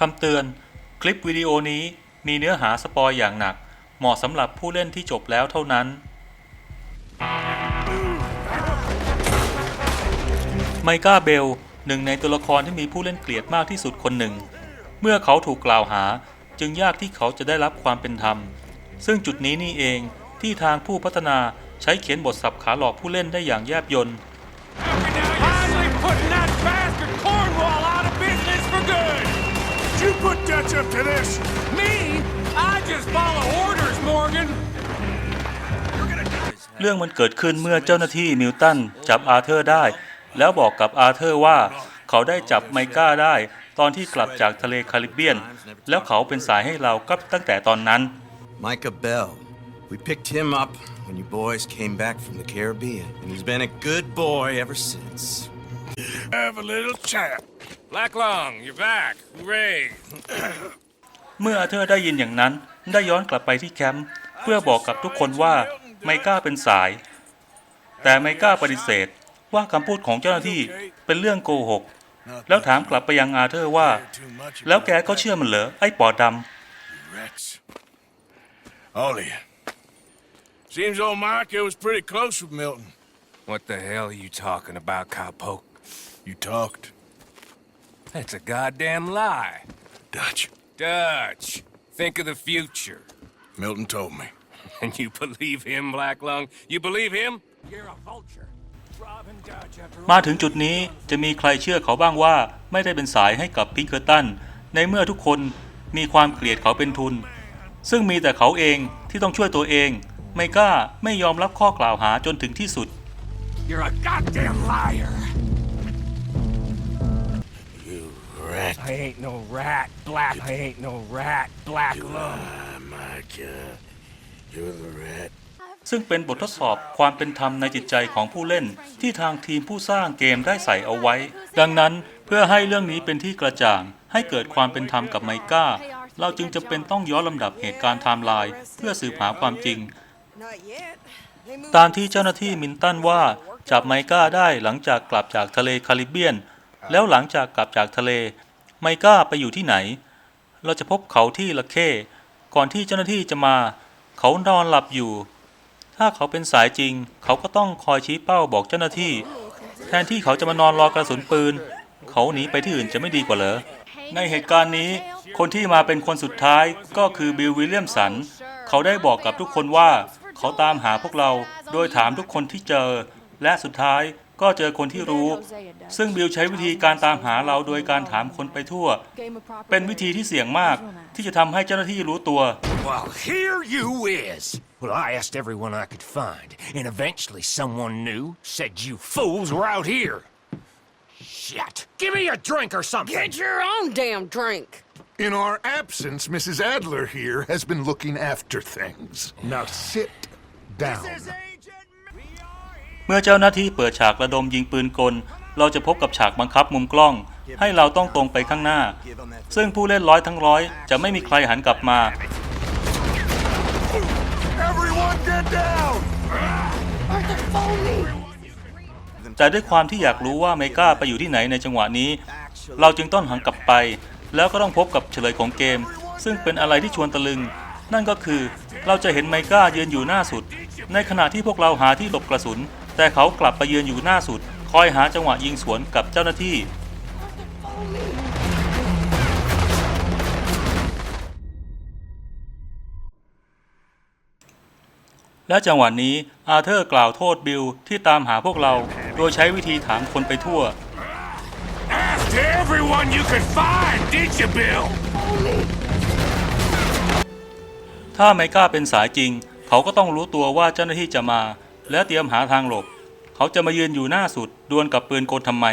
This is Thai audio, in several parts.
คำเตือน คลิปวิดีโอนี้มีเนื้อหาสปอยอย่างหนัก เหมาะสำหรับผู้เล่นที่จบแล้วเท่านั้น ไมก้าเบล หนึ่งในตัวละครที่มีผู้เล่นเกลียดมากที่สุดคนหนึ่ง เมื่อเขาถูกกล่าวหาจึงยากที่เขาจะได้รับความเป็นธรรม ซึ่งจุดนี้นี่เองที่ทางผู้พัฒนาใช้เขียนบทสับขาหลอกผู้เล่นได้อย่างแยบยล You put Dutch up to this! Me? I just follow orders, Morgan! เรื่องมันเกิดขึ้นเมื่อเจ้าหน้าที่มิลตันจับอาเธอร์ได้ แล้วบอกกับอาเธอร์ว่า เขาได้จับไมก้าได้ ตอนที่กลับจากทะเลคาริบเบียน แล้วเขาเป็นสายให้เราก็ตั้งแต่ตอนนั้น Micah Bell. We picked him up when you boys came back from the Caribbean, and he's been a good boy ever since. Have a little chat. Black Lung, you're back. Hooray! เมื่ออาเธอร์ได้ยินอย่างนั้นได้ย้อนกลับไปที่แคมป์เพื่อบอกกับทุกคนว่าไมก้าเป็นสาย แต่ไมก้าปฏิเสธว่าคำพูดของเจ้าหน้าที่เป็นเรื่องโกหก แล้วถามกลับไปยังอาเธอร์ว่า แล้วแกก็เชื่อมันเหรอไอ้ปอดด Rex. Ollie. Seems old Micah was pretty close with Milton. What the hell are you talking about, cowpoke? You talked. That's a goddamn lie. Dutch. Dutch, think of the future. Milton told me. And you believe him, Black Lung? You believe him? You're a vulture. Robbing Dutch after ำมาถึงจุดนี้จะมีใครเชื่อเขาบ้างว่าไม่ได้เป็นสายให้กับพิงเกอร์ตัน ในเมื่อทุกคนมีความเกลียดเขาเป็นทุน ซึ่งมีแต่เขาเองที่ต้องช่วยตัวเอง ไม่กล้าไม่ยอมรับข้อกล่าวหาจนถึงที่สุด You're a goddamn liar. Rat. I ain't no rat, Black. I ain't no rat, Black Lung. Ah, Micah. You're the rat. ซึ่งเป็นบททดสอบความเป็นธรรมในจิตใจของผู้เล่นที่ทางทีมผู้สร้างเกมได้ใส่เอาไว้ ดังนั้นเพื่อให้เรื่องนี้เป็นที่กระจ่าง ให้เกิดความเป็นธรรมกับไมก้า เราจึงจำเป็นต้องย้อนลำดับเหตุการณ์ไทม์ไลน์เพื่อสืบหาความจริง Not yet. They moved ตามที่เจ้าหน้าที่มินตันว่าจับไมก้าได้หลังจากกลับจากทะเลคาริบเบียน แล้วหลังจากกลับจากทะเล ไมก้าไปอยู่ที่ไหน เราจะพบเขาที่ละเข้ก่อนที่เจ้าหน้าที่จะมา เขานอนหลับอยู่ ถ้าเขาเป็นสายจริง เขาก็ต้องคอยชี้เป้าบอกเจ้าหน้าที่ แทนที่เขาจะมานอนรอกระสุนปืน เขาหนีไปที่อื่นจะไม่ดีกว่าเหรอในเหตุการณ์นี้ คนที่มาเป็นคนสุดท้ายก็คือบิลวิลเลียมสัน เขาได้บอกกับทุกคนว่า เขาตามหาพวกเราโดยถามทุกคนที่เจอ และสุดท้าย ก็เจอคนที่รู้ ซึ่งบิลใช้วิธีการตามหาเราโดยการถามคนไปทั่ว เป็นวิธีที่เสี่ยงมากที่จะทำให้เจ้าหน้าที่รู้ตัว Well, here you is. Well, I asked everyone I could find, and eventually someone new said you fools were out here. Shit. Give me a drink or something. Get your own damn drink. In our absence, Mrs. Adler here has been looking after things. Now sit down. เมื่อเจ้าหน้าที่เปิดฉากระดมยิงปืนกล เราจะพบกับฉากบังคับมุมกล้อง ให้เราต้องตรงไปข้างหน้า ซึ่งผู้เล่นร้อยทั้งร้อย จะไม่มีใครหันกลับมา Everyone get down! Arthur, follow me. แต่ด้วยความที่อยากรู้ว่าเมกาไปอยู่ที่ไหนในจังหวะนี้ เราจึงต้องหันกลับไป แล้วก็ต้องพบกับเฉลยของเกม ซึ่งเป็นอะไรที่ชวนตะลึง นั่นก็คือเราจะเห็นไมก้ายืนอยู่หน้าสุด ในขณะที่พวกเราหาที่หลบกระสุน แต่เขากลับไปยืนอยู่หน้าสุด คอยหาจังหวะยิงสวนกับเจ้าหน้าที่ และจังหวะนี้อาเธอร์กล่าวโทษบิลที่ตามหาพวกเรา โดยใช้วิธีถามคนไปทั่ว Asked everyone you could find, did you, Bill? ถ้าไมก้าเป็นสายจริง เขาก็ต้องรู้ตัวว่าเจ้าหน้าที่จะมา และเตรียมหาทางหลบ เขาจะมายืนอยู่หน้าสุดดวลกับปืนกลทำไม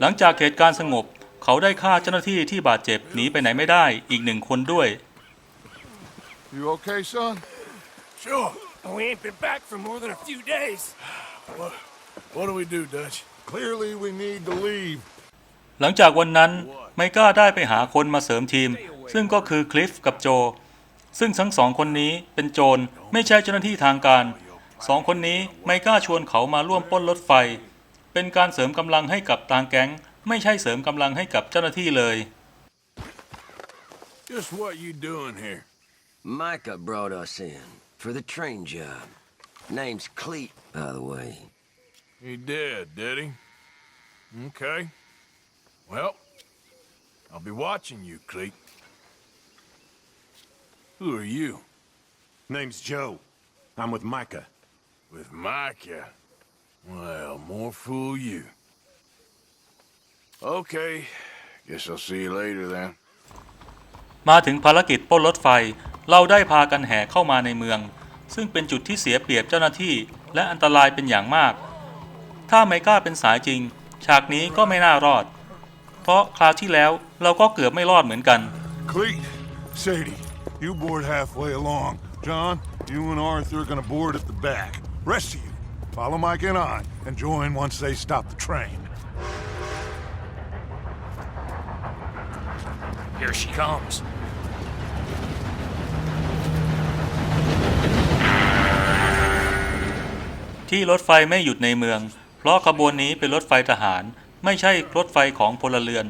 หลังจากเหตุการณ์สงบ เขาได้ฆ่าเจ้าหน้าที่ที่บาดเจ็บหนีไปไหนไม่ได้อีกหนึ่งคนด้วย You okay, son? Sure. We ain't been back for more than a few days. What, what do we do, Dutch? Clearly, we need to leave. หลังจากวันนั้นไมก้าได้ไปหาคนมาเสริมทีม ซึ่งก็คือคลิฟกับโจ ซึ่งทั้งสองคนนี้เป็นโจรไม่ใช่เจ้าหน้าที่ทางการ สองคนนี้ไมก้าชวนเขามาร่วมปล้นรถไฟ เป็นการเสริมกำลังให้กับทางแก๊ง ไม่ใช่เสริมกำลังให้กับเจ้าหน้าที่เลย Just what you doing here? Micah brought us in for the train job. Name's Cleet, by the way. He did, did he? Okay. Well, I'll be watching you, Cleet. Who are you? Name's Joe. I'm with Micah. With Micah? Well, more fool you. Okay. Guess I'll see you later then. มาถึงภารกิจปล้นรถไฟ เราได้พากันแห่เข้ามาในเมือง ซึ่งเป็นจุดที่เสียเปรียบเจ้าหน้าที่ และอันตรายเป็นอย่างมาก ถ้าไมก้าเป็นสายจริง ฉากนี้ก็ไม่น่ารอด เพราะคราวที่แล้วเราก็เกือบไม่รอดเหมือนกัน Cleet, Sadie, you board halfway along. John, you and Arthur are gonna board at the back. Rest of you, follow Mike and I, and join once they stop the train. Here she comes. ที่รถไฟไม่หยุดในเมือง เพราะขบวนนี้เป็นรถไฟทหาร ไม่ใช่รถไฟของพลเรือน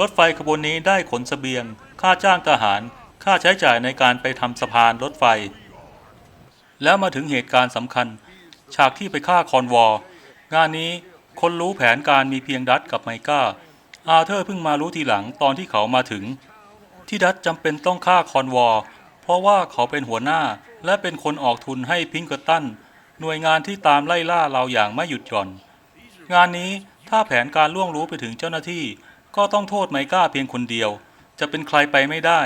รถไฟขบวนนี้ได้ขนเสบียง ค่าจ้างทหาร ค่าใช้จ่ายในการไปทำสะพานรถไฟ แล้วมาถึงเหตุการณ์สำคัญ ฉากที่ไปฆ่าคอนวอร์งานนี้คนรู้แผนการมีเพียงดัตกับไมก้า อาเธอร์เพิ่งมารู้ทีหลังตอนที่เขามาถึง ที่ดัตจำเป็นต้องฆ่าคอนวอร์เพราะว่าเขาเป็นหัวหน้าและเป็นคนออกทุนให้พิงเกอร์ตันหน่วยงานที่ตามไล่ล่าเราอย่างไม่หยุดหย่อน งานนี้ถ้าแผนการล่วงรู้ไปถึงเจ้าหน้าที่ ก็ต้องโทษไมก้าเพียงคนเดียว จะเป็นใครไปไม่ได้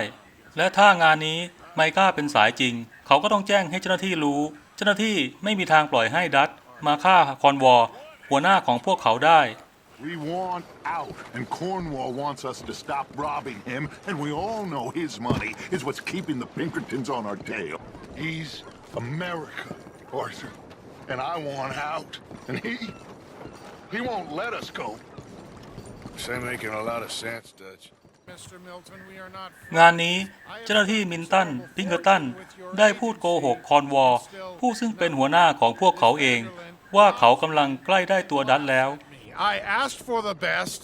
และถ้างานนี้ ไมก้าเป็นสายจริง เขาก็ต้องแจ้งให้เจ้าหน้าที่รู้ เจ้าหน้าที่ไม่มีทางปล่อยให้ดัตมาฆ่าคอนวอร์หัวหน้าของพวกเขาได้ We want out, and Cornwall wants us to stop robbing him, and we all know his money is what's keeping the Pinkertons on our tail. He's America, Arthur, and I want out, and he, he won't let us go. This ain't making a lot of sense, Dutch. Mr. Milton, we are not งานนี้เจ้าหน้าที่มินตัน พิงเกอร์ตัน ได้พูดโกหกคอนวอร์ผู้ซึ่งเป็นหัวหน้าของพวกเขาเอง ว่าเขากำลังใกล้ได้ตัวดัตแล้ว I asked for the best.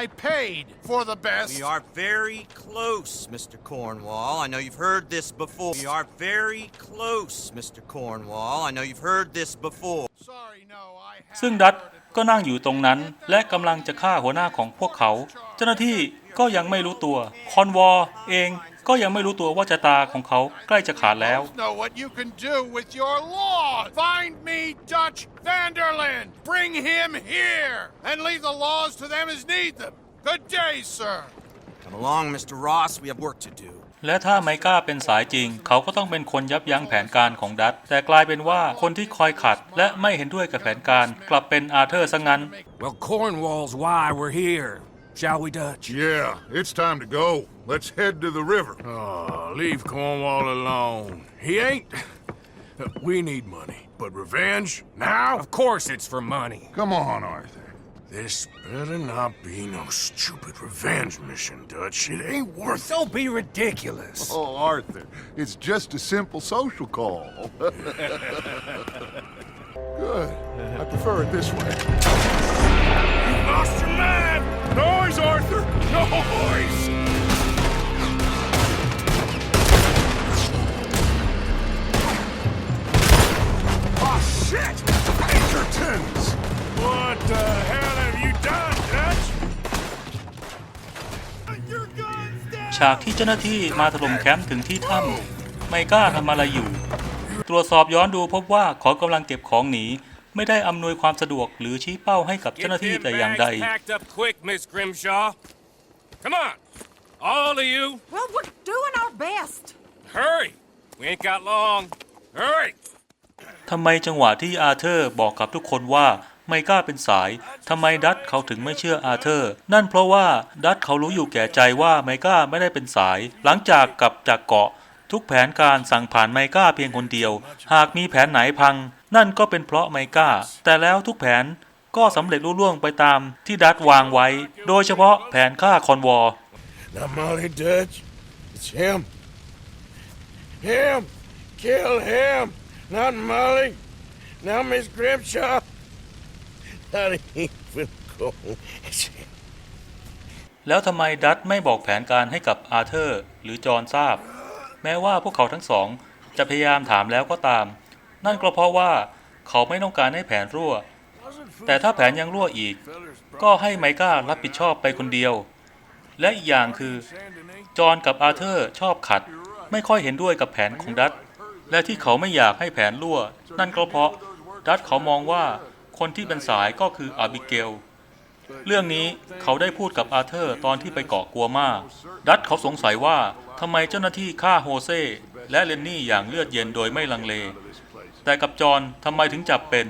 I paid for the best. We are very close, Mr. Cornwall. I know you've heard this before. We are very close, Mr. Cornwall. I know you've heard this before. Sorry, no, I ซึ่ง haven't ดัต heard it. ก็นั่งอยู่ตรงนั้น และกำลังจะฆ่าหัวหน้าของพวกเขา เจ้าหน้าที่ ก็ยังไม่รู้ตัว คอนวอร์เองก็ยังไม่รู้ตัวว่าชะตาของเขาใกล้จะขาดแล้ว Know what you can do with your law. Find me Dutch Vanderland. Bring him here and leave the laws to them as need them. Good day, sir. Come along, Mr. Ross. We have work to do. และถ้าไมก้าเป็นสายจริง เขาก็ต้องเป็นคนยับยั้งแผนการของดัตแต่กลายเป็นว่าคนที่คอยขัด และไม่เห็นด้วยกับแผนการกลับเป็นอาเธอร์ซะงั้น Well, Cornwall's why we're here. Shall we, Dutch? Yeah, it's time to go. Let's head to the river. Oh, leave Cornwall alone. He ain't. We need money, but revenge now? Of course it's for money. Come on, Arthur. This better not be no stupid revenge mission, Dutch. It ain't worth it. Don't be ridiculous. Oh, Arthur, it's just a simple social call. Good. I prefer it this way. You lost your man! Noise, Arthur! Noise! Oh, shit! Pinkertons! What the hell have you done, Dutch? ฉากที่เจ้าหน้าที่มาถล่มแคมป์ถึงที่ถ้ำไมกล้าทำอะไรอยู่ ตรวจสอบย้อนดูพบว่าขากำลังเก็บของหนี ไม่ได้อำนวยความสะดวกหรือชี้เป้าให้กับเจ้าหน้าที่ Get แต่ them อย่างใด bags packed up quick, Miss Grimshaw. Come on, all of you, Well, we're doing our best. hurry. We ain't got long. Hurry. ทำไมจังหวะที่อาเธอร์บอกกับทุกคนว่าไมก้าเป็นสาย ทำไมดัตเขาถึงไม่เชื่ออาเธอร์ นั่นเพราะว่าดัตเขารู้อยู่แก่ใจว่าไมก้าไม่ได้เป็นสาย หลังจากกลับจากเกาะ ทุกแผนการสั่งผ่านไมก้าเพียงคนเดียว หากมีแผนไหนพัง นั่นก็เป็นเพราะไมก้า แต่แล้วทุกแผนก็สำเร็จรุ่ล่วงไปตามที่ดัตวางไว้ โดยเฉพาะแผนฆ่าคอนวอร์ Not Molly, Dutch. It's him. Him! Kill him! Not Molly. Now Miss Grimshaw. Not even go. It's him. แล้วทำไมดัตไม่บอกแผนการให้กับอาเธอร์ หรือจอห์นทราบ แม้ว่าพวกเขาทั้งสอง จะพยายามถามแล้วก็ตาม นั่นก็เพราะว่าเขาไม่ต้องการให้แผนรั่ว แต่ถ้าแผนยังรั่วอีก ก็ให้ไมก้ารับผิดชอบไปคนเดียว และอีกอย่างคือ จอห์นกับอาเธอร์ชอบขัด ไม่ค่อยเห็นด้วยกับแผนของดัตและที่เขาไม่อยากให้แผนรั่ว นั่นก็เพราะดัตเขามองว่าคนที่เป็นสายก็คืออาบิเกล เรื่องนี้เขาได้พูดกับอาเธอร์ตอนที่ไปเกาะกัวมาดัตเขาสงสัยว่าทำไมเจ้าหน้าที่ฆ่าโฮเซ่และเลนนี่อย่างเลือดเย็นโดยไม่ลังเล แต่กับจอห์นทำไมถึงจับเป็น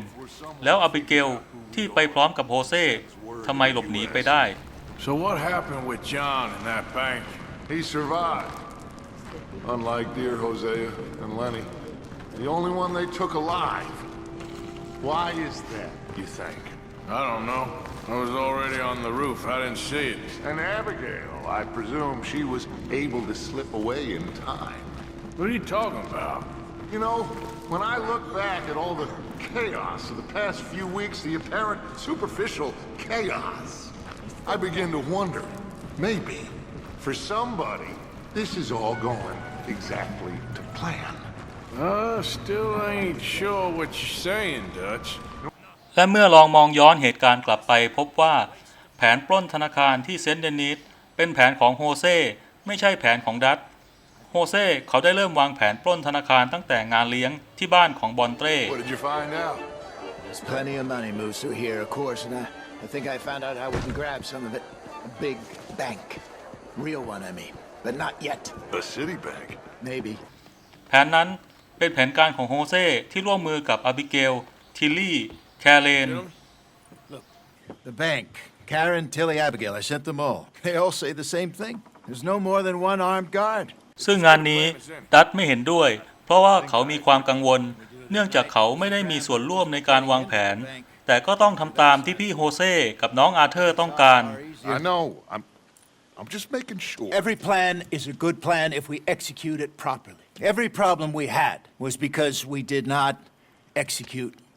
แล้วอาบิเกลที่ไปพร้อมกับโฮเซ่ทำไมหลบหนีไปได้ So what happened with John in that bank? He survived. Unlike dear Hosea and Lenny, the only one they took alive. Why is that, you think? I don't know. I was already on the roof. I didn't see it. And Abigail, I presume she was able to slip away in time. What are you talking about? You know, when I look back at all the chaos of the past few weeks, the apparent superficial chaos, I begin to wonder, maybe, for somebody, this is all going exactly to plan. Uh, still ain't sure what you're saying, Dutch. และเมื่อลองมองย้อนเหตุการณ์กลับไปพบว่า แผนปล้นธนาคารที่เซนต์เดนิสเป็นแผนของโฮเซ่ไม่ใช่แผนของดัต โฮเซ่เขาได้เริ่มวางแผนปล้นธนาคารตั้งแต่งานเลี้ยงที่บ้านของบอนเต้ What did you find out? There's plenty of money moves through here, of course, and I, I think I found out how we can grab some of it. A big bank. Real one, I mean. But not yet. A Citibank. Maybe. แผนนั้นเป็นแผนการของโฮเซ่ที่ร่วมมือกับอาบิเกล ทิลลี่ แคเรน The bank. Karen, Tilly, Abigail. I sent them all. They all say the same thing. There's no more than one armed guard. ซึ่งงานนี้ดัตไม่เห็นด้วย เพราะว่าเขามีความกังวล เนื่องจากเขาไม่ได้มีส่วนร่วมในการวางแผน แต่ก็ต้องทำตามที่พี่โฮเซ่กับน้องอาเธอร์ต้องการ I know. I'm, I'm just making sure. Every plan is a good plan if we execute it properly. Every problem we had was because we did not execute properly.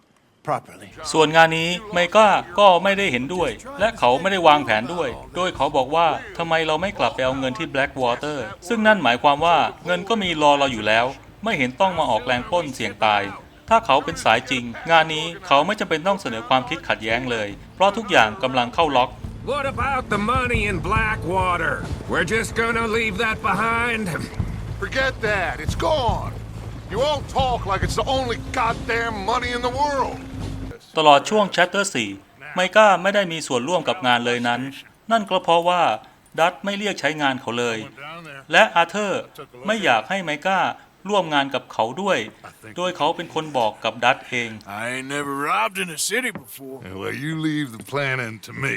ส่วนงานนี้ไมก้าก็ไม่ได้เห็นด้วย และเขาไม่ได้วางแผนด้วย โดยเขาบอกว่าทำไมเราไม่กลับไปเอาเงินที่ Blackwater ซึ่งนั่นหมายความว่าเงินก็มีรอเราอยู่แล้ว ไม่เห็นต้องมาออกแรงปล้นเสี่ยงตาย ถ้าเขาเป็นสายจริง งานนี้เขาไม่จำเป็นต้องเสนอความคิดขัดแย้งเลย เพราะทุกอย่างกำลังเข้าล็อก What about the money in Blackwater? We're just gonna leave that behind? Forget that. It's gone. You all talk like it's the only goddamn money in the world. ตลอดช่วง Chapter 4 ไมก้าไม่ได้มีส่วนร่วมกับงานเลยนั้น นั่นก็เพราะว่าดัตไม่เรียกใช้งานเขาเลย และอาเธอร์ไม่อยากให้ไมก้าร่วมงานกับเขาด้วย โดยเขาเป็นคนบอกกับดัตเอง I ain't never robbed in a city before. Well, you leave the planning to me.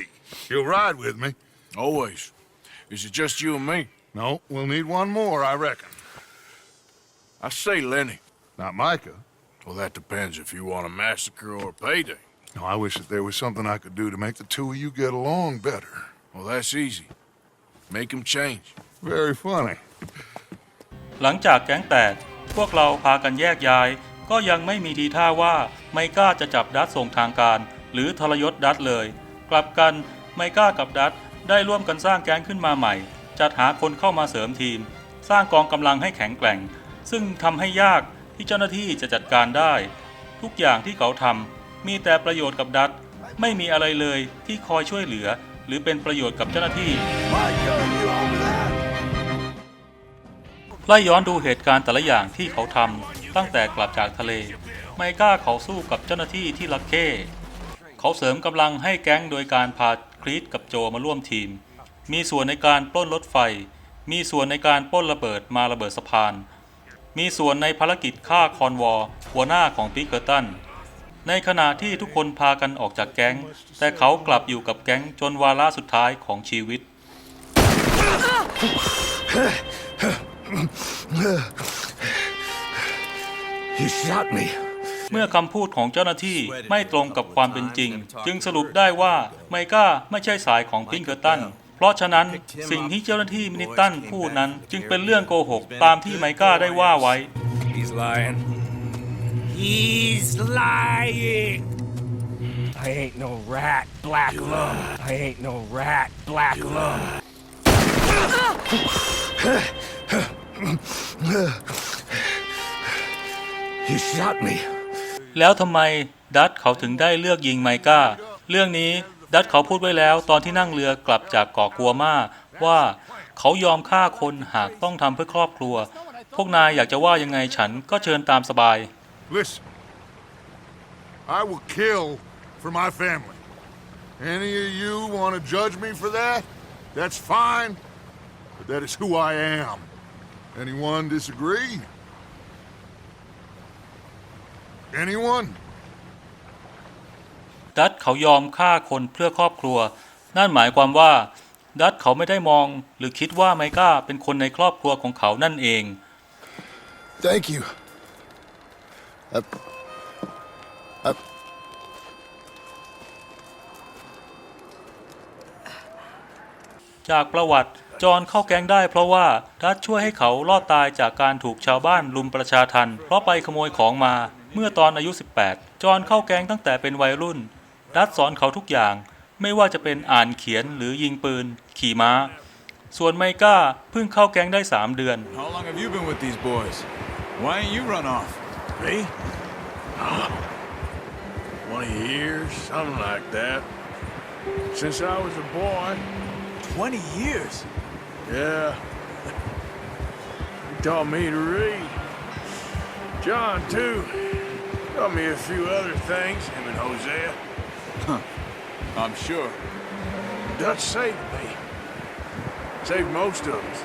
You'll ride with me. Always. Is it just you and me? No, we'll need one more, I reckon. I say Lenny. Not Micah. Well, that depends if you want a massacre or a payday. No, I wish that there was something I could do to make the two of you get along better. Well, that's easy. Make him change. Very funny. หลังจากแก๊งแตก พวกเราพากันแยกย้าย ก็ยังไม่มีทีท่าว่าไมก้าจะจับดัตส่งทางการ หรือทรยศดัตเลย กลับกันไมก้ากับดัตได้ร่วมกันสร้างแก๊งขึ้นมาใหม่ จัดหาคนเข้ามาเสริมทีม สร้างกองกำลังให้แข็งแกร่ง ซึ่งทำให้ยาก ที่เจ้าหน้าที่จะจัดการได้ ทุกอย่างที่เขาทำมีแต่ประโยชน์กับดัตไม่มีอะไรเลยที่คอยช่วยเหลือ หรือเป็นประโยชน์กับเจ้าหน้าที่ไล่ย้อนดูเหตุการณ์แต่ละอย่างที่เขาทำตั้งแต่กลับจากทะเล ไมก้าเขาสู้กับเจ้าหน้าที่ที่ลักเก้เขาเสริมกำลังให้แก๊งโดยการพาครีตกับโจมาร่วมทีม มีส่วนในการปล้นรถไฟ มีส่วนในการปล้นระเบิดมาระเบิดสะพาน มีส่วนในภารกิจฆ่าคอนวอร์หัวหน้าของปิกเกอร์ตัน ในขณะที่ทุกคนพากันออกจากแก๊ง แต่เขากลับอยู่กับแก๊งจนวาระสุดท้ายของชีวิต You shot me. เมื่อคำพูดของเจ้าหน้าที่ไม่ตรงกับความเป็นจริง จึงสรุปได้ว่าไมก้าไม่ใช่สายของพิงเกอร์ตัน เพราะฉะนั้นสิ่งที่เจ้าหน้าที่มินิตันพูดนั้นจึงเป็นเรื่องโกหกตามที่ไมก้าได้ว่าไว้ He's lying. He's lying. I ain't no rat, black lung. I ain't no rat, black lung. You shot me. แล้วทำไมดัตเขาถึงได้เลือกยิงไมก้า เรื่องนี้ ดัตเขาพูดไว้แล้ว ตอนที่นั่งเรือกลับจากเกาะกัวมาว่าเขายอมฆ่าคนหากต้องทำเพื่อครอบครัว พวกนายอยากจะว่ายังไงฉันก็เชิญตามสบาย Listen, I will kill for my family. Any of you want to judge me for that? That's fine, but that is who I am. Anyone disagree? Anyone? ดัตเขายอมฆ่าคนเพื่อครอบครัว นั่นหมายความว่า ดัตเขาไม่ได้มองหรือคิดว่าไมก้าเป็นคนในครอบครัวของเขานั่นเอง Thank you. Uh, uh, จากประวัติจอห์นเข้าแก๊งได้เพราะว่าดัตช่วยให้เขารอดตายจากการถูกชาวบ้านลุมประชาทันเพราะไปขโมยของมาเมื่อตอนอายุ 18 จอห์นเข้าแก๊งตั้งแต่เป็นวัยรุ่น ดัตสอนเขาทุกอย่าง ไม่ว่าจะเป็นอ่านเขียนหรือยิงปืน ขี่ม้า ส่วนไมก้าเพิ่งเข้าแก๊งได้ 3 เดือน How long have you been with these boys? Why ain't you run off? Me? Twenty years, something like that. Since I was a boy. Twenty years? Yeah. He taught me to read. John, too. Taught me a few other things, him and Hosea. Huh. I'm sure. Dutch saved me. Saved most of us.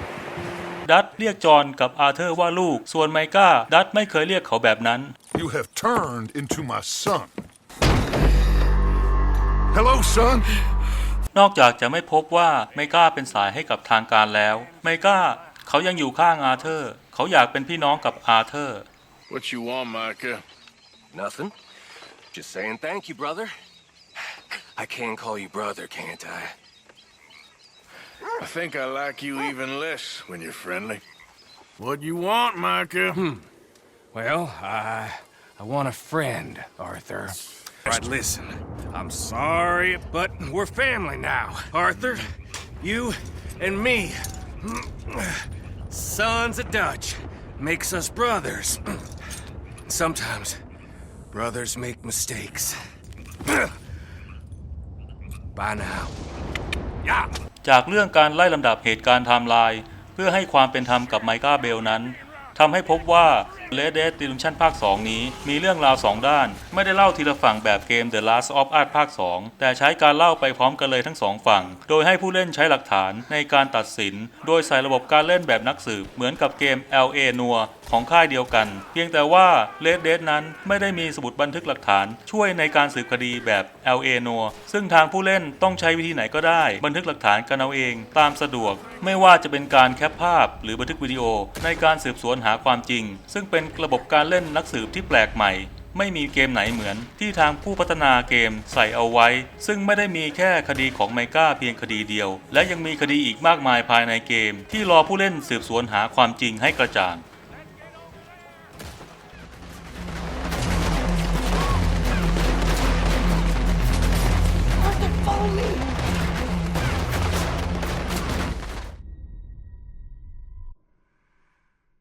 ดัตเรียกจอห์นกับอาเธอร์ว่าลูก ส่วนไมก้า ดัตไม่เคยเรียกเขาแบบนั้น You have turned into my son. Hello, son. นอกจากจะไม่พบว่าไมก้าเป็นสายให้กับทางการแล้ว ไมก้า เขายังอยู่ข้างอาเธอร์ เขาอยากเป็นพี่น้องกับอาเธอร์ What you want, Micah? Nothing. Just saying thank you, brother. I can call you brother, can't I? I think I like you even less when you're friendly. What you want, Micah? Hmm. Well, I. I want a friend, Arthur. Right, listen. I'm sorry, but we're family now. Arthur, you and me. Sons of Dutch makes us brothers. Sometimes brothers make mistakes. by now. Yeah. จากเรื่องการไล่ลำดับเหตุการณ์ไทม์ไลน์เพื่อให้ความเป็นธรรมกับไมก้าเบลนั้น ทำให้พบว่า Red Dead Redemption ภาค 2 นี้มีเรื่องราว 2 ด้าน ไม่ได้เล่าทีละฝั่งแบบเกม The Last of Us ภาค 2 แต่ใช้การเล่าไปพร้อมกันเลยทั้งสองฝั่ง โดยให้ผู้เล่นใช้หลักฐานในการตัดสิน โดยใส่ระบบการเล่นแบบนักสืบ เหมือนกับเกม LA Noir ของค่ายเดียวกัน เพียงแต่ว่า Red Dead นั้นไม่ได้มีสมุดบันทึกหลักฐาน ช่วยในการสืบคดีแบบ LA Noir ซึ่งทางผู้เล่นต้องใช้วิธีไหนก็ได้ บันทึกหลักฐานกันเอาเอง ตามสะดวก ไม่ว่าจะเป็นการแคปภาพ หรือบันทึกวิดีโอในการสืบสวนหาาความจริง ซึ่งเป็นระบบการเล่นนักสืบที่แปลกใหม่ ไม่มีเกมไหนเหมือนที่ทางผู้พัฒนาเกมใส่เอาไว้ ซึ่งไม่ได้มีแค่คดีของไมก้าเพียงคดีเดียว และยังมีคดีอีกมากมายภายในเกม ที่รอผู้เล่นสืบสวนหาความจริงให้กระจ่าง